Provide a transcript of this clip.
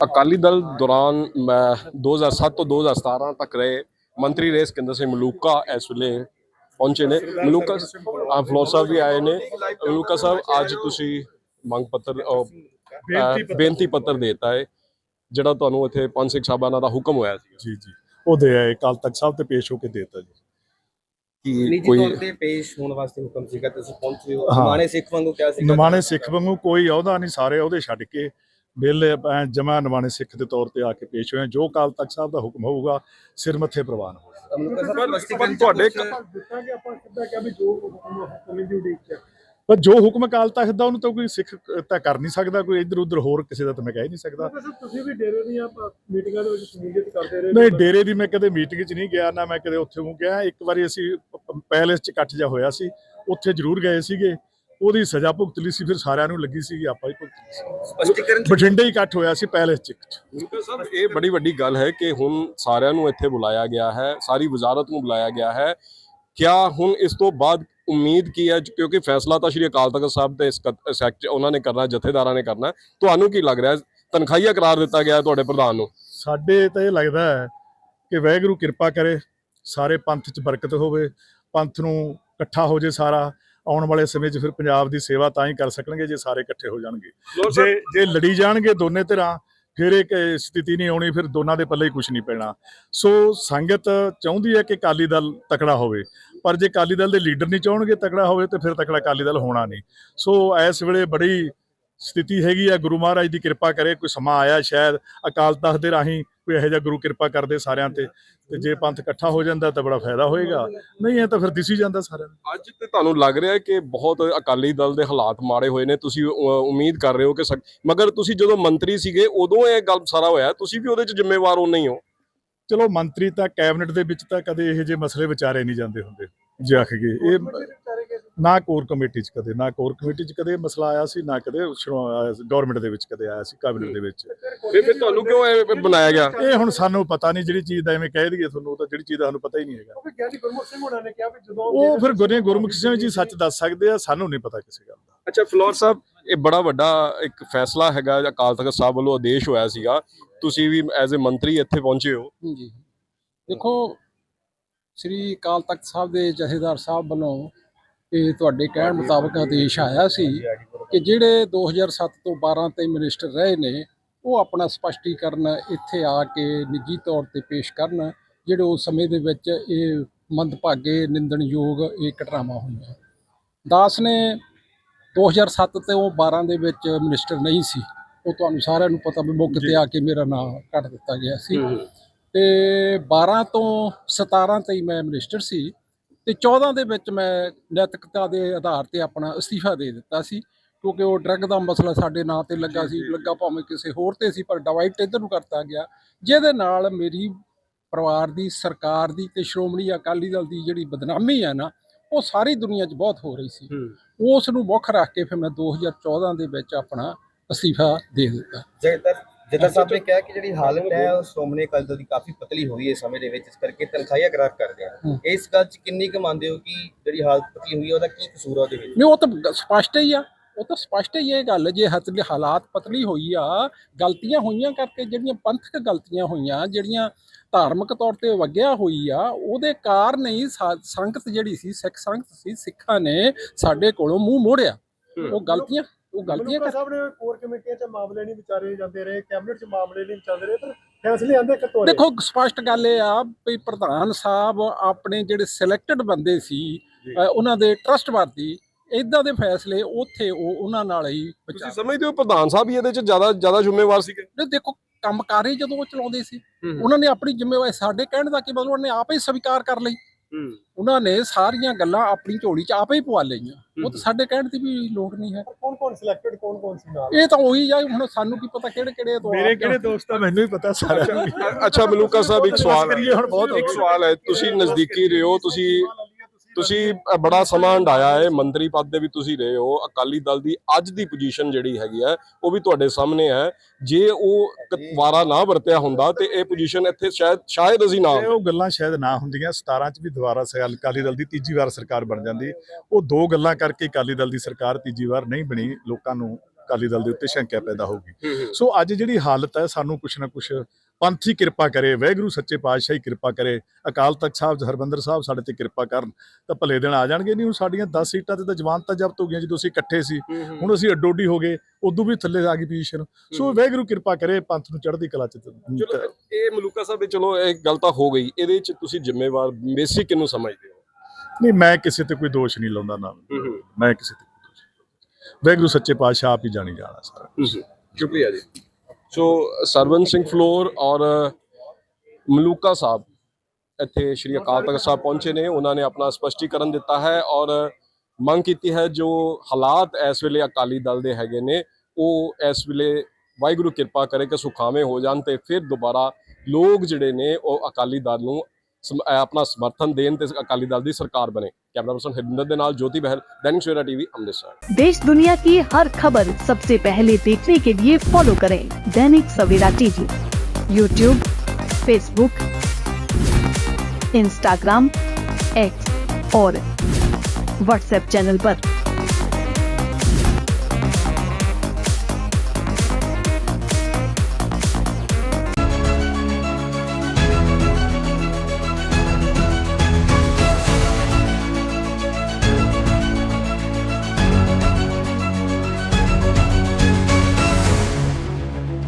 ਅਕਾਲੀ ਦਲ ਦੌਰਾਨ ਮੈਂ 2007 ਤੋਂ 2017 ਤੱਕ ਰਹੇ। ਮੰਤਰੀ ਰਹੇ ਸਿਕੰਦਰ ਸਿੰਘ ਮਲੂਕਾ ਇਸ ਵੇਲੇ ਪਹੁੰਚੇ ਨੇ। ਮਲੂਕਾ ਆ ਫਲੋਰ ਸਾਹਿਬ ਵੀ ਆਏ ਨੇ। ਮਲੂਕਾ ਸਾਹਿਬ ਅੱਜ ਤੁਸੀਂ ਮੰਗ ਪੱਤਰ ਬੇਨਤੀ ਪੱਤਰ ਦੇਤਾ ਹੈ ਜਿਹੜਾ ਤੁਹਾਨੂੰ ਇੱਥੇ ਪੰਜ ਸਿੱਖ ਸਾਹਿਬਾਨਾਂ ਦਾ ਹੁਕਮ ਹੋਇਆ ਸੀ। ਜੀ ਜੀ। ਉਹ ਦੇ ਆਏ ਕੱਲ ਤੱਕ ਸਾਹਿਬ ਤੇ ਪੇਸ਼ ਹੋ ਕੇ ਦੇਤਾ ਜੀ। ਕਿ ਕੋਈ ਤੌਰ ਤੇ ਪੇਸ਼ ਹੋਣ ਵਾਸਤੇ ਹੁਕਮ ਸੀਗਾ ਤੁਸੀਂ ਪਹੁੰਚੇ ਹੋ। ਹਾਂ। ਮਾਣੇ ਸਿੱਖ ਵਾਂਗੂ ਕਿਹਾ ਸੀਗਾ ਨਮਾਣੇ ਸਿੱਖ ਵਾਂਗੂ ਕੋਈ ਅਹੁਦਾ ਨਹੀਂ ਸਾਰੇ ਅਹੁਦੇ ਛੱਡ ਕੇ ਵਿਹਲੇ ਜਮਾ ਨਮਾਣੇ ਸਿੱਖ ਦੇ ਤੌਰ ਤੇ ਆ ਕੇ ਪੇਸ਼ ਹੋਏ। ਜੋ ਕੱਲ ਤੱਕ ਸਾਹਿਬ ਦਾ ਹੁਕਮ ਹੋਊਗਾ ਸਿਰ ਮੱਥੇ ਪ੍ਰਵਾਨ ਹੋਊਗਾ। ਤੁਹਾਡੇ ਜੋ ਹੁਕਮ ਹੁਕਮ ਦੀ ਉਡੀਕ ਪਰ ਜੋ ਹੁਕਮ ਕਾਲ ਤੱਕ ਦਾ ਉਹਨੂੰ ਤਾਂ ਕੋਈ ਸਿੱਖ ਤਾਂ ਕਰ ਨਹੀਂ ਸਕਦਾ ਕੋਈ ਇੱਧਰ ਉੱਧਰ ਹੋਰ ਕਿਸੇ ਦਾ ਤਾਂ ਮੈਂ ਕਹਿ ਨਹੀਂ ਸਕਦਾ। ਤੁਸੀਂ ਵੀ ਡੇਰੇ ਦੀਆਂ ਪ- ਮੀਟਿੰਗਾਂ ਦੇ ਵਿੱਚ ਸ਼ਮੂਲੀਅਤ ਕਰਦੇ ਰਹੇ ਨਹੀਂ ਡੇਰੇ ਦੀ ਮੈਂ ਕਦੇ ਮੀਟਿੰਗ 'ਚ ਨਹੀਂ ਗਿਆ ਨਾ ਮੈਂ ਕਦੇ ਉੱਥੇ ਗਿਆ ਇੱਕ ਵਾਰੀ ਅਸੀਂ ਪੈਲੇਸ 'ਚ ਇਕੱਠ ਜਾ ਹੋਇਆ ਸੀ ਉੱਥੇ ਜ਼ਰੂਰ ਗਏ ਸੀਗੇ। ਉਹਦੀ ਸਜ਼ਾ ਭੁਗਤ ਲਈ ਸੀ ਫਿਰ ਸਾਰਿਆਂ ਨੂੰ ਲੱਗੀ ਸੀਗੀ ਆਪਾਂ ਹੀ ਭੁਗਤ ਲਈ ਸੀ। ਸਪਸ਼ਟੀਕਰਨ ਬਠਿੰਡੇ ਹੀ ਇਕੱਠ ਹੋਇਆ ਸੀ ਪੈਲੇਸ 'ਚ। ਸਾਹਿਬ ਇਹ ਬੜੀ ਵੱਡੀ ਗੱਲ ਹੈ ਕਿ ਹੁਣ ਸਾਰਿਆਂ ਨੂੰ ਇੱਥੇ ਬੁਲਾਇਆ ਗਿਆ ਹੈ ਸਾਰੀ ਵਜ਼ਾਰਤ ਨੂੰ ਬੁਲਾਇਆ ਗਿਆ ਹੈ। ਕਿਆ ਹੁਣ ਇਸ ਤੋਂ ਬਾਅਦ ਉਮੀਦ ਕੀ ਹੈ? ਕਿਉਂਕਿ ਫੈਸਲਾ ਤਾਂ ਸ਼੍ਰੀ ਅਕਾਲ ਤਖਤ ਸਾਹਿਬ ਤੇ ਇਸ ਕ- ਸੈਕਟ ਉਹਨਾਂ ਨੇ ਕਰਨਾ ਜਥੇਦਾਰਾਂ ਨੇ ਕਰਨਾ। ਤੁਹਾਨੂੰ ਕੀ ਲੱਗ ਰਿਹਾ? ਹੈ ਤਨਖਾਹੀਆ ਕਰਾਰ ਦਿੱਤਾ ਗਿਆ ਹੈ ਤੁਹਾਡੇ ਪ੍ਰਧਾਨ ਨੂੰ? ਸਾਡੇ ਤਾਂ ਇਹ ਲੱਗਦਾ ਹੈ ਕਿ ਵਾਹਿਗੁਰੂ ਕਿਰਪਾ ਕਰੇ ਸਾਰੇ ਪੰਥ 'ਚ ਬਰਕਤ ਹੋਵੇ ਪੰਥ ਨੂੰ ਇਕੱਠਾ ਹੋ ਜੇ ਸਾਰਾ। ਆਉਣ ਵਾਲੇ ਸਮੇਂ 'ਚ ਫਿਰ ਪੰਜਾਬ ਦੀ ਸੇਵਾ ਤਾਂ ਹੀ ਕਰ ਸਕਣਗੇ ਜੇ ਸਾਰੇ ਇਕੱਠੇ ਹੋ ਜਾਣਗੇ। ਜੇ ਜੇ ਲੜੀ ਜਾਣਗੇ ਦੋਨੇ ਧਿਰਾਂ ਫਿਰ ਇੱਕ ਸਥਿਤੀ ਨਹੀਂ ਆਉਣੀ ਫਿਰ ਦੋਨਾਂ ਦੇ ਪੱਲੇ ਹੀ ਕੁਝ ਨਹੀਂ ਪੈਣਾ। ਸੋ ਸੰਗਤ ਚਾਹੁੰਦੀ ਹੈ ਕਿ ਅਕਾਲੀ ਦਲ ਤਕੜਾ ਹੋਵੇ ਪਰ ਜੇ ਅਕਾਲੀ ਦਲ ਦੇ ਲੀਡਰ ਨਹੀਂ ਚਾਹਣਗੇ ਤਕੜਾ ਹੋਵੇ ਤੇ ਫਿਰ ਤਕੜਾ ਅਕਾਲੀ ਦਲ ਹੋਣਾ ਨਹੀਂ। ਸੋ ਇਸ ਵੇਲੇ ਬੜੀ ਸਥਿਤੀ ਹੈਗੀ ਆ ਗੁਰੂ ਮਹਾਰਾਜ ਦੀ ਕਿਰਪਾ ਕਰੇ ਕੋਈ ਸਮਾਂ ਆਇਆ ਸ਼ਾਇਦ ਅਕਾਲ ਤਖਤ ਦੇ ਰਾਹੀਂ ਕੋਈ ਇਹੋ ਜਿਹਾ ਗੁਰੂ ਕਿਰਪਾ ਕਰਦੇ ਸਾਰਿਆਂ ਤੇ ਤੇ ਜੇ ਪੰਥ ਇਕੱਠਾ ਹੋ ਜਾਂਦਾ ਤਾਂ ਬੜਾ ਫਾਇਦਾ ਹੋਏਗਾ। ਨਹੀਂ ਇਹ ਤਾਂ ਫਿਰ ਦਿਸੀ ਜਾਂਦਾ ਸਾਰਿਆਂ ਨੂੰ। ਅੱਜ ਤੇ ਤੁਹਾਨੂੰ ਲੱਗ ਰਿਹਾ ਹੈ ਕਿ ਬਹੁਤ ਅਕਾਲੀ ਦਲ ਦੇ ਹਾਲਾਤ ਮਾੜੇ ਹੋਏ ਨੇ ਤੁਸੀਂ ਉਮੀਦ ਕਰ ਰਹੇ ਹੋ ਕਿ ਮਗਰ ਤੁਸੀਂ ਜਦੋਂ ਮੰਤਰੀ ਸੀਗੇ ਉਦੋਂ ਇਹ ਗੱਲ ਸਾਰਾ ਹੋਇਆ ਤੁਸੀਂ ਵੀ ਉਹਦੇ ਚ ਜ਼ਿੰਮੇਵਾਰ ਹੋ ਨਹੀਂ ਹੋ? ਚਲੋ ਮੰਤਰੀ ਤਾਂ ਕੈਬਨਿਟ ਦੇ ਵਿੱਚ ਤਾਂ ਕਦੇ ਇਹੋ ਜਿਹੇ ਮਸਲੇ ਵਿਚਾਰੇ ਨਹੀਂ ਜਾਂਦੇ ਹੁੰਦੇ ਜੇ ਗਏ ਇਹ ਨਾ ਕੋਰ ਕਮੇਟੀ 'ਚ ਕਦੇ ਨਾ ਕੋਰ ਕਮੇਟੀ 'ਚ ਕਦੇ ਮਸਲਾ ਆਇਆ ਸੀ ਨਾ ਕਦੇ ਗਵਰਨਮੈਂਟ ਦੇ ਵਿੱਚ ਕਦੇ ਆਇਆ ਸੀ ਕੈਬਨਿਟ ਦੇ ਵਿੱਚ। ਫਿਰ ਫਿਰ ਤੁਹਾਨੂੰ ਕਿਉਂ ਇਹ ਬਣਾਇਆ ਗਿਆ? ਇਹ ਹੁਣ ਸਾਨੂੰ ਪਤਾ ਨਹੀਂ ਜਿਹੜੀ ਚੀਜ਼ ਦਾ ਐਵੇਂ ਕਹਿ ਦਈਏ ਤੁਹਾਨੂੰ ਉਹ ਤਾਂ ਜਿਹੜੀ ਚੀਜ਼ ਦਾ ਸਾਨੂੰ ਪਤਾ ਹੀ ਨਹੀਂ ਹੈਗਾ। ਕਿਉਂਕਿ ਗਿਆਨੀ ਗੁਰਮੁਖ ਸਿੰਘ ਹੋਣਾ ਨੇ ਕਿਹਾ ਵੀ ਜਦੋਂ ਉਹ ਫਿਰ ਗੁਰੇ ਗੁਰਮੁਖ ਸਿੰਘ ਜੀ ਸੱਚ ਦੱਸ ਸਕਦੇ ਆ ਸਾਨੂੰ ਨਹੀਂ ਪਤਾ ਕਿਸੇ ਗੱਲ ਦਾ। ਅੱਛਾ ਫਲੋਰ ਸਾਹਿਬ ਇਹ ਬੜਾ ਵੱਡਾ ਇੱਕ ਫੈਸਲਾ ਹੈਗਾ ਅਕਾਲ ਤਖਤ ਸਾਹਿਬ ਵੱਲੋਂ ਆਦੇਸ਼ ਹੋਇਆ ਸੀਗਾ। ਤੁਸੀਂ ਵੀ ਐਜ਼ ਅ ਮੰਤਰੀ ਇੱਥੇ ਪਹੁੰਚੇ ਹੋ। ਜੀ ਦੇਖੋ ਸ੍ਰੀ ਅਕਾਲ ਤਖਤ ਸਾਹਿਬ ਦੇ ਜਥੇਦਾਰ ਸਾਹਿਬ ਵੱਲੋਂ ਇਹ ਤੁਹਾਡੇ ਕਹਿਣ ਮੁਤਾਬਕ ਆਦੇਸ਼ ਆਇਆ ਸੀ ਕਿ ਜਿਹੜੇ 2007 ਤੋਂ 12 ਤੇ ਮਿਨਿਸਟਰ ਰਹੇ ਨੇ ਉਹ ਆਪਣਾ ਸਪਸ਼ਟੀਕਰਨ ਇੱਥੇ ਆ ਕੇ ਨਿੱਜੀ ਤੌਰ ਤੇ ਪੇਸ਼ ਕਰਨ ਜਿਹੜੇ ਉਸ ਸਮੇਂ ਦੇ ਵਿੱਚ ਇਹ ਮੰਦਭਾਗੇ ਨਿੰਦਣਯੋਗ ਇਹ ਘਟਨਾਵਾਂ ਹੋਈਆਂ। ਦਾਸ ਨੇ 2007 ਤੋਂ 12 ਦੇ ਵਿੱਚ ਮਿਨਿਸਟਰ ਨਹੀਂ ਸੀ। ਉਹ ਤੁਹਾਨੂੰ ਸਾਰਿਆਂ ਨੂੰ ਪਤਾ ਵੀ ਮੌਕੇ ਤੇ ਆ ਕੇ ਮੇਰਾ ਨਾਮ ਕੱਟ ਦਿੱਤਾ ਗਿਆ ਸੀ। ਤੇ 12 ਤੋਂ 17 ਤੱਕ ਮੈਂ ਮਿਨਿਸਟਰ ਸੀ। ਤੇ 14 ਦੇ ਵਿੱਚ ਮੈਂ ਨੈਤਿਕਤਾ ਦੇ ਆਧਾਰ ਤੇ ਆਪਣਾ ਅਸਤੀਫਾ ਦੇ ਦਿੱਤਾ ਸੀ ਕਿਉਂਕਿ ਉਹ ਡਰੱਗ ਦਾ ਮਸਲਾ ਸਾਡੇ ਨਾਂ ਤੇ ਲੱਗਾ ਸੀ ਲੱਗਾ ਭਾਵੇਂ ਕਿਸੇ ਹੋਰ ਤੇ ਸੀ ਪਰ ਡਿਵਾਈਡ ਇੱਧਰ ਨੂੰ ਕਰਤਾ ਗਿਆ। ਜਿਹਦੇ ਨਾਲ ਮੇਰੀ ਪਰਿਵਾਰ ਦੀ ਸਰਕਾਰ ਦੀ ਤੇ ਸ਼੍ਰੋਮਣੀ ਅਕਾਲੀ ਦਲ ਦੀ ਜਿਹੜੀ ਬਦਨਾਮੀ ਹੈ ਨਾ ਉਹ ਸਾਰੀ ਦੁਨੀਆ 'ਚ ਬਹੁਤ ਹੋ ਰਹੀ ਸੀ। ਉਸ ਨੂੰ ਮੁੱਖ ਰੱਖ ਕੇ ਫਿਰ ਮੈਂ 2014 ਦੇ ਵਿੱਚ ਆਪਣਾ ਅਸਤੀਫਾ ਦੇ ਦਿੱਤਾ। ਜੇਤਰ ਜੇਤਰ ਸਾਹਿਬ ਨੇ ਕਿਹਾ ਕਿ ਜਿਹੜੀ ਹਾਲਤ ਹੈ ਉਹ ਸ਼੍ਰੋਮਣੀ ਅਕਾਲੀ ਦਲ ਦੀ ਕਾਫੀ ਪਤਲੀ ਹੋਈ ਹੈ ਸਮੇਂ ਦੇ ਵਿੱਚ ਇਸ ਕਰਕੇ ਤਨਖਾਹੀਆ ਕਰਾਰ ਕਰਦੇ ਆ। ਇਸ ਗੱਲ 'ਚ ਕਿੰਨੀ ਕੁ ਮੰਨਦੇ ਹੋ ਕਿ ਜਿਹੜੀ ਹਾਲਤ ਪਤਲੀ ਹੋਈ ਹੈ ਉਹਦਾ ਕੀ ਕਸੂਰ ਆ ਉਹਦੇ ਵਿੱਚ? ਨਹੀਂ ਉਹ ਤਾਂ ਸਪਸ਼ਟ ਹੀ ਆ ਉਹ ਤਾਂ ਸਪਸ਼ਟ ਹੀ ਇਹ ਗੱਲ ਜੇ ਹਤ ਹਾਲਾਤ ਪਤਲੀ ਹੋਈ ਆ ਗਲਤੀਆਂ ਹੋਈਆਂ ਕਰਕੇ ਜਿਹੜੀਆਂ ਪੰਥਕ ਗਲਤੀਆਂ ਹੋਈਆਂ ਜਿਹੜੀਆਂ ਧਾਰਮਿਕ ਤੌਰ ਤੇ ਵਗਿਆ ਹੋਈ ਆ ਉਹਦੇ ਕਾਰਨ ਹੀ ਸੰਗਤ ਜਿਹੜੀ ਸੀ ਸਿੱਖ ਸੰਗਤ ਸੀ ਸਿੱਖਾਂ ਨੇ ਸਾਡੇ ਕੋਲੋਂ ਮੂੰਹ ਮੋੜਿਆ। ਉਹ ਗਲਤੀਆਂ ਉਹ ਗਲਤੀਆਂ ਮਲੂਕਾ ਕਰ ਸਾਹਿਬ ਨੇ ਕੋਰ ਕਮੇਟੀਆਂ 'ਚ ਮਾਮਲੇ ਨਹੀਂ ਵਿਚਾਰੇ ਜਾਂਦੇ ਰਹੇ ਕੈਬਨਿਟ 'ਚ ਮਾਮਲੇ ਨਹੀਂ ਚੱਲਦੇ ਰਹੇ ਪਰ ਫੈਸਲੇ ਆਂਦੇ ਕਿਤੋਂ? ਦੇਖੋ ਸਪਸ਼ਟ ਗੱਲ ਇਹ ਆ ਵੀ ਪ੍ਰਧਾਨ ਸਾਹਿਬ ਆਪਣੇ ਜਿਹੜੇ ਸਿਲੈਕਟਡ ਬੰਦੇ ਸੀ ਉਹਨਾਂ ਦੇ ਟਰਸਟਵਰਦੀ ਇਦਾਂ ਦੇ ਫੈਸਲੇ ਉੱਥੇ ਉਹ ਉਹਨਾਂ ਨਾਲ ਹੀ ਤੁਸੀਂ ਵਿਚਾਰ ਸਮਝਦੇ ਹੋ ਪ੍ਰਧਾਨ ਸਾਹਿਬ ਹੀ ਇਹਦੇ ਚ ਜ਼ਿਆਦਾ ਜ਼ਿਆਦਾ ਜ਼ਿੰਮੇਵਾਰ ਸੀਗੇ? ਨਹੀਂ, ਦੇਖੋ ਕੰਮਕਾਰੀ ਜਦੋਂ ਉਹ ਚਲਾਉਂਦੇ ਸੀ ਉਹਨਾਂ ਨੇ ਆਪਣੀ ਜ਼ਿੰਮੇਵਾਰੀ ਸਾਡੇ ਕਹਿਣ ਦਾ ਕੀ ਮਤਲਬ ਉਹਨਾਂ ਨੇ ਆਪੇ ਹੀ ਸਵੀਕਾਰ ਕਰ ਲਈ। ਉਹਨਾਂ ਨੇ ਸਾਰੀਆਂ ਗੱਲਾਂ ਆਪਣੀ ਝੋਲੀ 'ਚ ਆਪੇ ਹੀ ਪਵਾ ਲਈਆਂ। ਉਹ ਤਾਂ ਸਾਡੇ ਕਹਿਣ ਦੀ ਵੀ ਲੋੜ ਨਹੀਂ ਹੈ। ਕੌਣ ਸਿਲੈਕਟਡ ਕੌਣ ਕੌਣ ਸੀ ਨਾਲ? ਇਹ ਤਾਂ ਉਹੀ ਆ ਹੁਣ ਸਾਨੂੰ ਕੀ ਪਤਾ ਕਿਹੜੇ ਕਿਹੜੇ ਤੋਂ ਮੇਰੇ ਕਿਹੜੇ ਦੋਸਤ ਆ ਮੈਨੂੰ ਹੀ ਪਤਾ ਸਾਰਿਆਂ ਨੂੰ ਅੱਛਾ ਮਲੂਕਾ ਸਾਹਿਬ ਇੱਕ ਸਵਾਲ ਹੁਣ ਬਹੁਤ ਹੋ ਇੱਕ ਗਿਆ। ਸਵਾਲ ਹੈ ਤੁਸੀਂ ਨਜ਼ਦੀਕੀ ਰਹੇ ਹੋ ਤੁਸੀਂ ਤੁਸੀਂ ਬੜਾ ਸਮਾਂ ਹੰਡਾਇਆ ਹੈ ਮੰਤਰੀ ਪਦ ਦੇ ਵੀ ਤੁਸੀਂ ਰਹੇ ਹੋ ਅਕਾਲੀ ਦਲ ਦੀ ਅੱਜ ਦੀ ਪੋਜੀਸ਼ਨ ਜਿਹੜੀ ਹੈਗੀ ਹੈ ਉਹ ਵੀ ਤੁਹਾਡੇ ਸਾਹਮਣੇ ਹੈ। ਜੇ ਉਹ ਵਾਰਾ ਨਾ ਵਰਤਿਆ ਹੁੰਦਾ ਤੇ ਇਹ ਪੋਜੀਸ਼ਨ ਇੱਥੇ ਸ਼ਾਇਦ ਸ਼ਾਇਦ ਅਸੀਂ ਨਾ ਉਹ ਗੱਲਾਂ ਸ਼ਾਇਦ ਨਾ ਹੁੰਦੀਆਂ 17 ਚ ਵੀ ਦੁਬਾਰਾ ਅਕਾਲੀ ਦਲ ਦੀ ਤੀਜੀ ਵਾਰ ਸਰਕਾਰ ਬਣ ਜਾਂਦੀ। ਉਹ ਦੋ ਗੱਲਾਂ ਕਰਕੇ ਅਕਾਲੀ ਦਲ ਦੀ ਸਰਕਾਰ ਤੀਜੀ ਵਾਰ ਨਹੀਂ ਬਣੀ ਲੋਕਾਂ ਨੂੰ ਅਕਾਲੀ ਦਲ ਦੇ ਉੱਤੇ ਸ਼ੰਕਾ ਪੈਦਾ ਹੋਊਗੀ। ਸੋ ਅੱਜ ਜਿਹੜੀ ਹਾਲਤ ਹੈ ਸਾਨੂੰ ਕੁਛ ਨਾ ਕੁਛ ਪੰਥੀ ਕਿਰਪਾ ਕਰੇ ਵਾਹਿਗੁਰੂ ਸੱਚੇ ਪਾਤਸ਼ਾਹੀ ਕਿਰਪਾ ਕਰੇ ਅਕਾਲ ਤਖਤ ਸਾਹਿਬ ਹਰਬੰਦਰ ਸਾਹਿਬ ਸਾਡੇ ਤੇ ਕਿਰਪਾ ਕਰਨ ਤਾਂ ਭਲੇ ਦਿਨ ਆ ਜਾਣਗੇ। ਨਹੀਂ ਹੁਣ ਸਾਡੀਆਂ 10 ਸੀਟਾਂ ਤੇ ਤਾਂ ਜ਼ਮਾਨਤਾਂ ਜ਼ਬਤ ਹੋ ਗਈਆਂ ਜਦੋਂ ਅਸੀਂ ਇਕੱਠੇ ਸੀ। ਹੁਣ ਅਸੀਂ ਅੱਡੋਡੀ ਹੋ ਗਏ ਉਦੋਂ ਵੀ ਥੱਲੇ ਆ ਗਈ ਪੋਜੀਸ਼ਨ। ਸੋ ਵਾਹਿਗੁਰੂ ਕਿਰਪਾ ਕਰੇ ਪੰਥ ਨੂੰ ਚੜ੍ਹਦੀ ਕਲਾ ਚ। ਚਲੋ ਇਹ ਮਲੂਕਾ ਸਾਹਿਬ ਇਹ ਚਲੋ ਇਹ ਗੱਲ ਤਾਂ ਹੋ ਗਈ। ਇਹਦੇ ਚ ਤੁਸੀਂ ਜ਼ਿੰਮੇਵਾਰ ਬੇਸਿਕ ਕਿਹਨੂੰ ਸਮਝਦੇ ਹੋ? ਨਹੀਂ ਮੈਂ ਕਿਸੇ ਤੇ ਕੋਈ ਦੋਸ਼ ਨਹੀਂ ਲਾਉਂਦਾ ਨਾ। ਮੈਂ ਕਿਸੇ ਤੇ। ਵਾਹਿਗੁਰੂ ਸੱਚੇ ਪਾਤਸ਼ਾਹ ਆਪ ਹੀ ਜਾਣੀ ਜਾਣਾ ਸਾਰਾ ਸ਼ੁਕਰੀਆ ਜੀ। ਸੋ ਸਰਵਨ ਸਿੰਘ ਫਲੋਰ ਔਰ ਮਲੂਕਾ ਸਾਹਿਬ ਇੱਥੇ ਸ਼੍ਰੀ ਅਕਾਲ ਤਖਤ ਸਾਹਿਬ ਪਹੁੰਚੇ ਨੇ। ਉਹਨਾਂ ਨੇ ਆਪਣਾ ਸਪਸ਼ਟੀਕਰਨ ਦਿੱਤਾ ਹੈ ਔਰ ਮੰਗ ਕੀਤੀ ਹੈ ਜੋ ਹਾਲਾਤ ਇਸ ਵੇਲੇ ਅਕਾਲੀ ਦਲ ਦੇ ਹੈਗੇ ਨੇ, ਉਹ ਇਸ ਵੇਲੇ ਵਾਹਿਗੁਰੂ ਕਿਰਪਾ ਕਰੇ ਕਿ ਸੁਖਾਵੇਂ ਹੋ ਜਾਣ ਤੇ ਫਿਰ ਦੁਬਾਰਾ ਲੋਕ ਜਿਹੜੇ ਨੇ ਉਹ ਅਕਾਲੀ ਦਲ ਨੂੰ ਆਪਣਾ ਸਮਰਥਨ ਦੇਣ ਤੇ ਅਕਾਲੀ ਦਲ ਦੀ ਸਰਕਾਰ ਬਣੇ ਕੈਮਰਾ ਪਰਸਨ ਹਰਿੰਦਰ ਦੇ ਨਾਲ ਜੋਤੀ ਬਹਿਲ दैनिक सवेरा टीवी अमृतसर देश दुनिया की हर खबर सबसे पहले देखने के लिए फॉलो करें Dainik Savera TV YouTube Facebook Instagram X और व्हाट्सएप चैनल पर।